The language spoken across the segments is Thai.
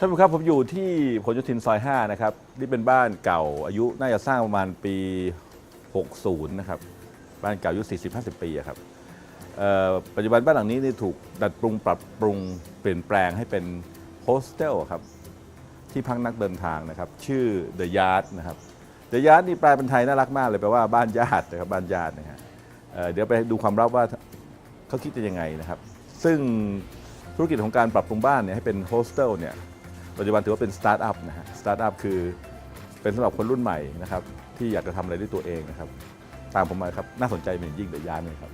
ท่านผู้ชมครับผมอยู่ที่ผลโยธินซอย 5 นะครับ นี่เป็นบ้านเก่าอายุน่าจะสร้างประมาณปี 60 นะครับ บ้านเก่าอายุ 40-50 ปีอะครับเอ่อปัจจุบันบ้านหลังนี้นี่ถูกดัดปรุงปรับปรุงเปลี่ยนแปลงให้เป็นโฮสเทลครับ ที่พักนักเดินทางนะครับ ชื่อ The Yard นะครับ The Yard นี่แปลเป็นไทยน่ารักมากเลยแปลว่าบ้านญาตินะครับบ้านญาตินะฮะเอ่อเดี๋ยวไปดูความลับว่าเขาคิดจะยังไงนะครับ ซึ่งธุรกิจของการปรับปรุงบ้านเนี่ยให้เป็นโฮสเทลเนี่ย ปัจจุบันถือว่าเป็นสตาร์ทอัพนะฮะสตาร์ทอัพคือเป็นสำหรับคนรุ่นใหม่นะครับที่อยากจะทำอะไรด้วยตัวเองนะครับ ตามผมมาครับ น่าสนใจเป็นอย่างยิ่งเดี๋ยวยานเลยครับ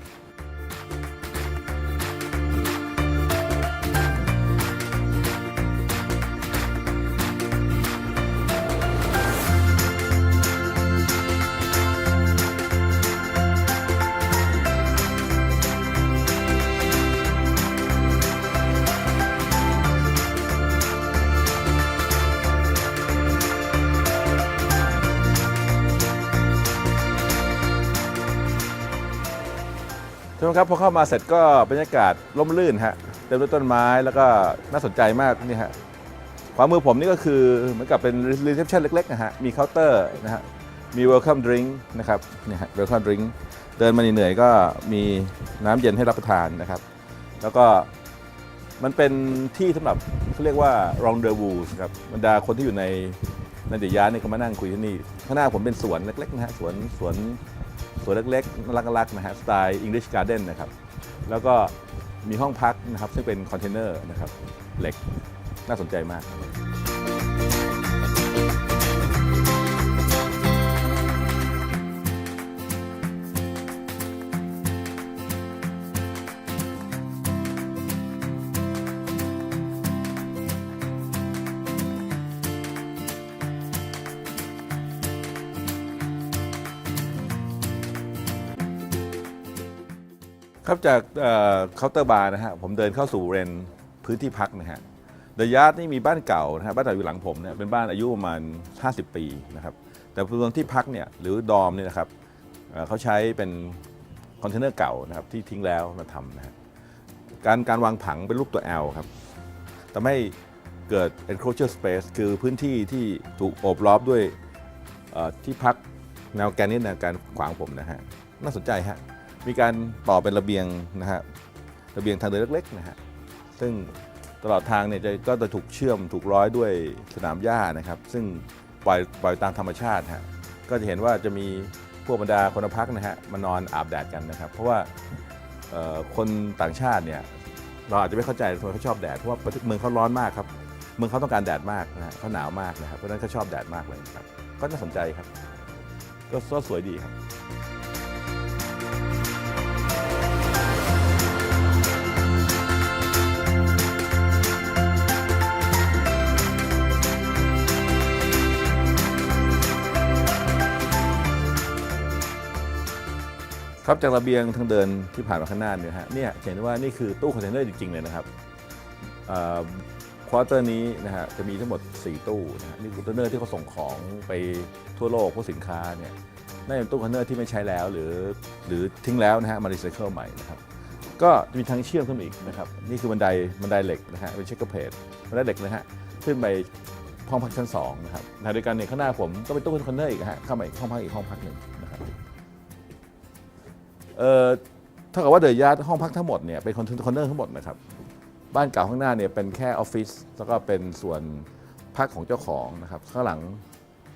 ท่านผู้ชมครับพอเข้ามาเสร็จก็บรรยากาศร่มรื่นฮะเต็มด้วยต้นไม้แล้วก็น่าสนใจมากนี่ฮะขวามือผมนี่ก็คือเหมือนกับเป็นรีเซพชันเล็กๆนะฮะมีเคาน์เตอร์นะฮะมี welcome drink นะครับนี่ฮะ welcome drink เดินมาเหนื่อยๆก็มีน้ำเย็นให้รับประทานนะครับ แล้วก็มันเป็นที่สำหรับเขาเรียกว่า rendezvous ครับบรรดาคนที่อยู่ในในเดียยานนี่ก็มานั่งคุยที่นี่ข้างหน้าผมเป็นสวนเล็กๆนะฮะสวนสวน สวนเล็กๆน่ารักๆนะฮะสไตล์ English Garden นะครับแล้วก็มีห้องพักนะครับซึ่งเป็นคอนเทนเนอร์นะครับเหล็กน่าสนใจมากครับ ครับจากเคาน์เตอร์บาร์นะฮะผมเดินเข้าสู่เรนพื้นที่พักนะฮะเดยาร์ดนี่มีบ้านเก่านะฮะบ้านเก่าอยู่หลังผมเนี่ยเป็นบ้านอายุประมาณ 50 ปีนะครับแต่พื้นที่พักเนี่ยหรือดอมเนี่ยนะครับเเขาใช้เป็นคอนเทนเนอร์เก่านะครับที่ทิ้งแล้วมาทำนะฮะการการวางผังเป็นรูปตัว L ครับทำให้เกิด enclosure space คือพื้นที่ที่ถูกโอบล้อมด้วยที่พักแนวแกนนี่แนวการขวางผมนะฮะน่าสนใจฮะ มีการต่อเป็นระเบียงนะฮะระเบียงทางเดินเล็กๆนะฮะซึ่งตลอดทางเนี่ยจะก็จะถูกเชื่อมถูกร้อยด้วยสนามหญ้านะครับ ซึ่งปล่อยปล่อยตามธรรมชาติฮะก็จะเห็นว่าจะมีพวกบรรดาคนพักนะฮะมานอนอาบแดดกันนะครับ เพราะว่าคนต่างชาติเนี่ยเราอาจจะไม่เข้าใจทำไมเขาชอบแดดเพราะว่าประเทศเมืองเขาร้อนมากครับเมืองเขาต้องการแดดมากนะฮะเขาหนาวมากนะครับเพราะนั้นเขาชอบแดดมากเลยครับก็น่าสนใจครับ ก็สวยดีครับ ครับจากระเบียงทางเดินที่ผ่านมาข้างหน้าเนี่ยฮะเนี่ยเห็นว่านี่คือตู้คอนเทนเนอร์จริงๆเลยนะครับควอเตอร์นี้นะฮะจะมีทั้งหมด 4 ตู้นะฮะนี่คือคอนเทนเนอร์ที่เขาส่งของไปทั่วโลกพวกสินค้าเนี่ยน่าจะเป็นตู้คอนเทนเนอร์ที่ไม่ใช้แล้วหรือหรือทิ้งแล้วนะฮะมารีไซเคิลใหม่นะครับก็จะมีทางเชื่อมขึ้นมาอีกนะครับนี่คือบันไดบันไดเหล็กนะฮะเป็นเช็คกร์เพจบันไดเหล็กนะฮะขึ้นไปห้องพักชั้นสองนะครับขณะเดียวกันเนี่ยข้างหน้าผมก็เป็นตู้คอนเทนเนอร์อีกฮะเข้ามาอีกห้องพักอีกห้องพักหนึ่งนะครับ เอ่อเท่ากับว่าเดอะยาร์ดห้องพักทั้งหมดเนี่ยเป็นคอนเทนเนอร์ทั้งหมดนะครับ บ้านเก่าข้างหน้าเนี่ยเป็นแค่ออฟฟิศแล้วก็เป็นส่วนพักของเจ้าของนะครับข้างหลัง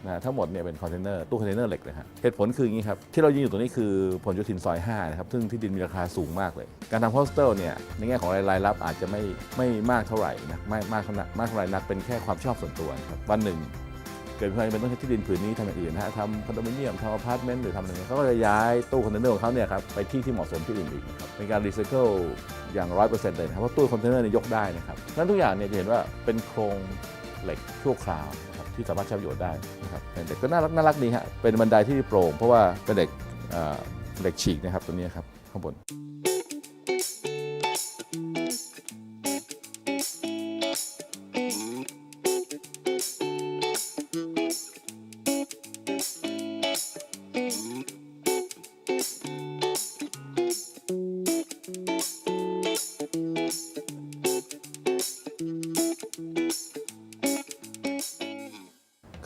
นะทั้งหมดเนี่ยเป็นคอนเทนเนอร์ตู้คอนเทนเนอร์เหล็กนะฮะเหตุผลคืออย่างนี้ครับ ที่เรายืนอยู่ตรงนี้คือผลโยธินซอย 5 นะครับ ซึ่งที่ดินมีราคาสูงมากเลย การทำโฮสเทลเนี่ยในแง่ของรายรับอาจจะไม่ไม่มากเท่าไหร่นะไม่มากขนาดมากเท่าไหร่นักเป็นแค่ความชอบส่วนตัวครับวันหนึ่ง เกิดความจำเป็นต้องใช้ที่ดินผืนนี้ทำอย่างอื่นนะฮะทำคอนโดมิเนียมทำอพาร์ตเมนต์หรือทำอะไรเงี้ยเขาก็จะย้ายตู้คอนเทนเนอร์ของเขาเนี่ยครับไปที่ที่เหมาะสมที่อื่นอีกครับเป็นการรีไซเคิลอย่างร้อยเปอร์เซ็นต์เลยนะครับเพราะตู้คอนเทนเนอร์เนี่ยยกได้นะครับนั้นทุกอย่างเนี่ยจะเห็นว่าเป็นโครงเหล็กชั่วคราวนะครับที่สามารถใช้ประโยชน์ได้นะครับเด็กก็น่ารักน่ารักดีฮะเป็นบันไดที่โปร่งเพราะว่าเป็นเหล็กเอ่อเหล็กฉีกนะครับตัวนี้ครับข้างบน คร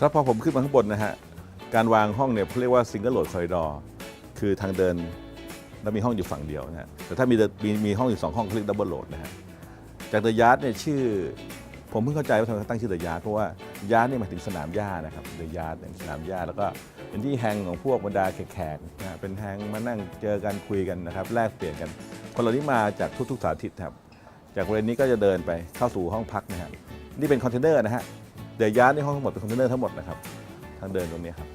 ับพอผมขึ้นมาข้างบนนะฮะ การวางห้องเนี่ยเขาเรียกว่าซิงเกิลโหลดซอยดอคือทางเดินแล้วมีห้องอยู่ฝั่งเดียวนะฮะแต่ถ้ามีมีมีห้องอยู่สองห้องเขาเรียกดับเบิลโหลดนะฮะจากเดอะยาร์ดเนี่ยชื่อ ผมเพิ่งเข้าใจว่าทำไมเขาตั้งชื่อเดอะยาร์ดเพราะว่า ยาร์ดเนี่ยหมายถึงสนามหญ้านะครับเดอะยาร์ดสนามหญ้าแล้วก็เป็นที่แฮงของพวกบรรดาแขกๆนะฮะเป็นแฮงมานั่งเจอกันคุยกันนะครับแลกเปลี่ยนกัน คนเหล่านี้มาจากทุกๆสาธิตครับจากบริเวณนี้ก็จะเดินไปเข้าสู่ห้องพักนะฮะนี่เป็นคอนเทนเนอร์นะฮะเดอะยาร์ดในห้องทั้งหมดเป็นคอนเทนเนอร์ทั้งหมดนะครับทางเดินตรงนี้ครับ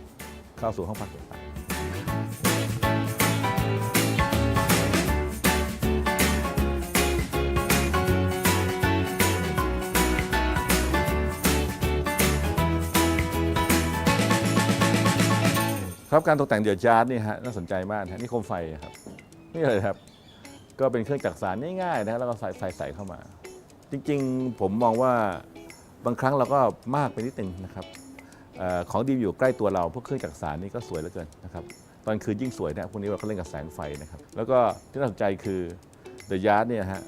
เข้าสู่ห้องพักต่าง ครับการตกแต่งเดียวจาร์ดนี่ฮะน่าสนใจมากนะฮะนี่โคมไฟครับนี่เลยครับ ก็เป็นเครื่องจักรสารง่ายๆนะแล้วก็ใส่ไฟใส่เข้ามา จริงๆผมมองว่าบางครั้งเราก็มากไปนิดนึงนะครับเออของดีอยู่ใกล้ตัวเราพวกเครื่องจักรสารนี่ก็สวยเหลือเกินนะครับตอนคืนยิ่งสวยนะพวกนี้เราก็เล่นกับแสงไฟนะครับ แล้วก็ที่น่าสนใจคือเดอะยาร์ดเนี่ยฮะ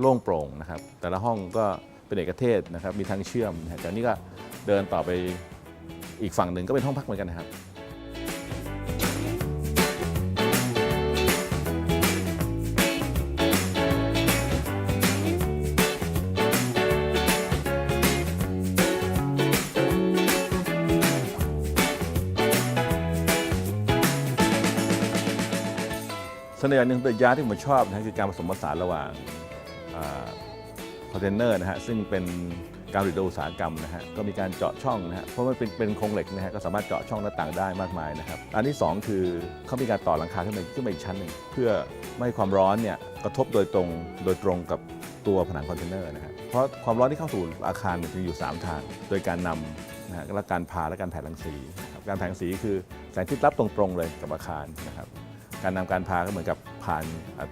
โล่งโปร่งนะครับ แต่ละห้องก็เป็นเอกเทศนะครับมีทางเชื่อมนะฮะจากนี้ก็เดินต่อไปอีกฝั่งหนึ่งก็เป็นห้องพักเหมือนกันนะครับ เสน่ห์อย่างหนึ่งเดอะยาที่ผมชอบนะคือการผสมผสานระหว่างคอนเทนเนอร์นะฮะซึ่งเป็นการผลิตโดอุตสาหกรรมนะฮะก็มีการเจาะช่องนะฮะเพราะมันเป็นเป็นโครงเหล็กนะฮะก็สามารถเจาะช่องหน้าต่างได้มากมายนะครับอันที่สองคือเขามีการต่อหลังคาขึ้นไปขึ้นไปอีกชั้นหนึ่งเพื่อไม่ให้ความร้อนเนี่ยกระทบโดยตรงโดยตรงกับตัวผนังคอนเทนเนอร์นะฮะเพราะความร้อนที่เข้าสู่อาคารเนี่ยจะอยู่สามทาง โดยการนำนะฮะและการพาและการแผ่รังสีนะครับการแผ่รังสีคือแสงที่รับตรงๆเลยกับอาคารนะครับ การนำการพาก็เหมือนกับผ่าน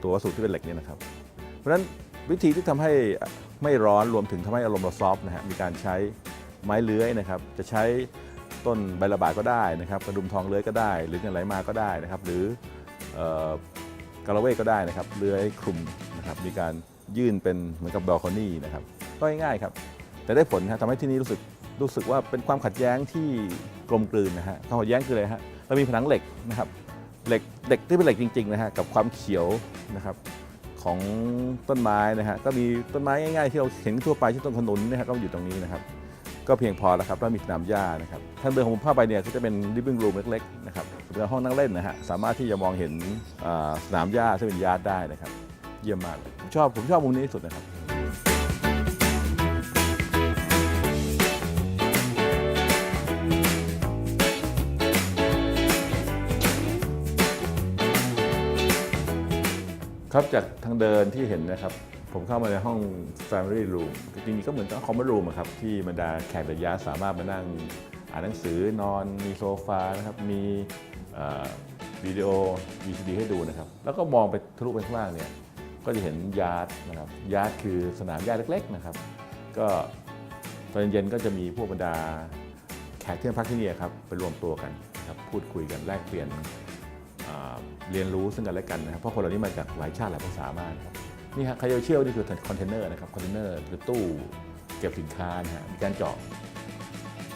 ตัววัสดุที่เป็นเหล็กนี่นะครับ เพราะฉะนั้นวิธีที่ทำให้ไม่ร้อนรวมถึงทำให้อารมณ์เราซอฟต์นะฮะมีการใช้ไม้เลื้อยนะครับจะใช้ต้นใบระบาดก็ได้นะครับกระดุมทองเลื้อยก็ได้ หรือเงินไหลมาก็ได้นะครับ หรือกระเวกก็ได้นะครับเลื้อยคลุมนะครับมีการยื่นเป็นเหมือนกับบอลคอนี่นะครับก็ง่ายๆครับ แต่ได้ผลนะทำให้ที่นี่รู้สึกรู้สึกว่าเป็นความขัดแย้งที่กลมกลืนนะฮะความขัดแย้งคืออะไรฮะเรามีผนังเหล็กนะครับ เหล็กเด็กที่เป็นเหล็กจริงๆนะฮะกับความเขียวนะครับของต้นไม้นะฮะก็มีต้นไม้ง่ายๆที่เราเห็นทั่วไปที่นต้นขนุนนะฮะก็อยู่ตรงนี้นะครับ ก็เพียงพอแล้วครับแล้วมีสนามหญ้านะครับทางเดินของผมเข้าไปเนี่ยก็จะเป็น living room เล็กๆนะครับเป็นห้องนั่งเล่นนะฮะสามารถที่จะมองเห็นสนามหญ้าซึ่งเป็นยาร์ดได้นะครับ เยี่ยมมากผมชอบผมชอบมุมนี้ที่สุดนะครับ ครับจากทางเดินที่เห็นนะครับ ผมเข้ามาในห้อง Family Room จริงๆก็เหมือนกับ Common Room อะครับ ที่บรรดาแขกระยะสามารถมานั่งอ่านหนังสือนอนมีโซฟานะครับ มีวิดีโอ VCD ให้ดูนะครับ แล้วก็มองไปทะลุไปข้างล่างเนี่ยก็จะเห็นยาร์ดนะครับยาร์ดคือสนามหญ้าเล็กๆนะครับ ก็ตอนเย็นๆก็จะมีพวกบรรดาแขกที่มาพักที่นี่ครับไปรวมตัวกันครับพูดคุยกันแลกเปลี่ยน เรียนรู้ซึ่งกันและกันนะครับเพราะคนเหล่านี้มาจากหลายชาติหลายภาษามากนะครับนี่ฮะครจะเชื่อว่านี่คือคอนเทนเนอร์นะครับคอนเทนเนอร์คือตู้เก็บสินค้านะฮะมีการเจาะ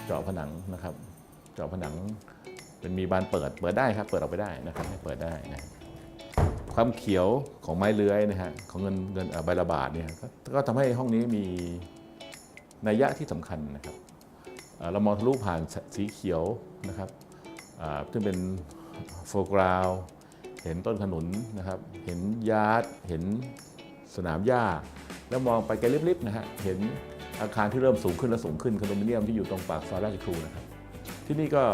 เจาะผนังนะครับเจาะผนังเป็นมีบานเปิดเปิดได้ครับ เปิดออกไปได้นะครับเปิดได้นะความเขียวของไม้เลื้อยนะฮะของเงินเงินใบระบาดเนี่ยก็ก็ทำให้ห้องนี้มีนัยยะที่สำคัญนะครับเรามองทะลุผ่านสีเขียวนะครับซึ่งเป็น โฟกราว เห็นต้นขนุนนะครับ เห็นยาร์ดเห็นสนามหญ้า แล้วมองไปไกลลิบๆนะฮะ เห็นอาคารที่เริ่มสูงขึ้นและสูงขึ้นคอนโดมิเนียมที่อยู่ตรงปากซอยราชครูนะครับ ที่นี่ก็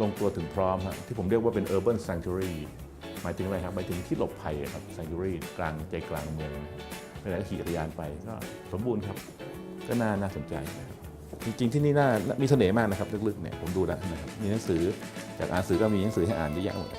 ลงตัวถึงพร้อมฮะที่ผมเรียกว่าเป็น urban sanctuary หมายถึงอะไรครับ หมายถึงที่หลบภัยครับ sanctuary กลางใจกลางเมืองไปไหนก็ขี่จักรยานไปก็สมบูรณ์ครับ ก็น่าน่าสนใจนะ จริงๆที่นี่น่ามีเสน่ห์มากนะครับลึกๆเนี่ยผมดูแล้วนะครับมีหนังสือจากอ่านสือก็มีหนังสือให้อ่านเยอะแยะหมด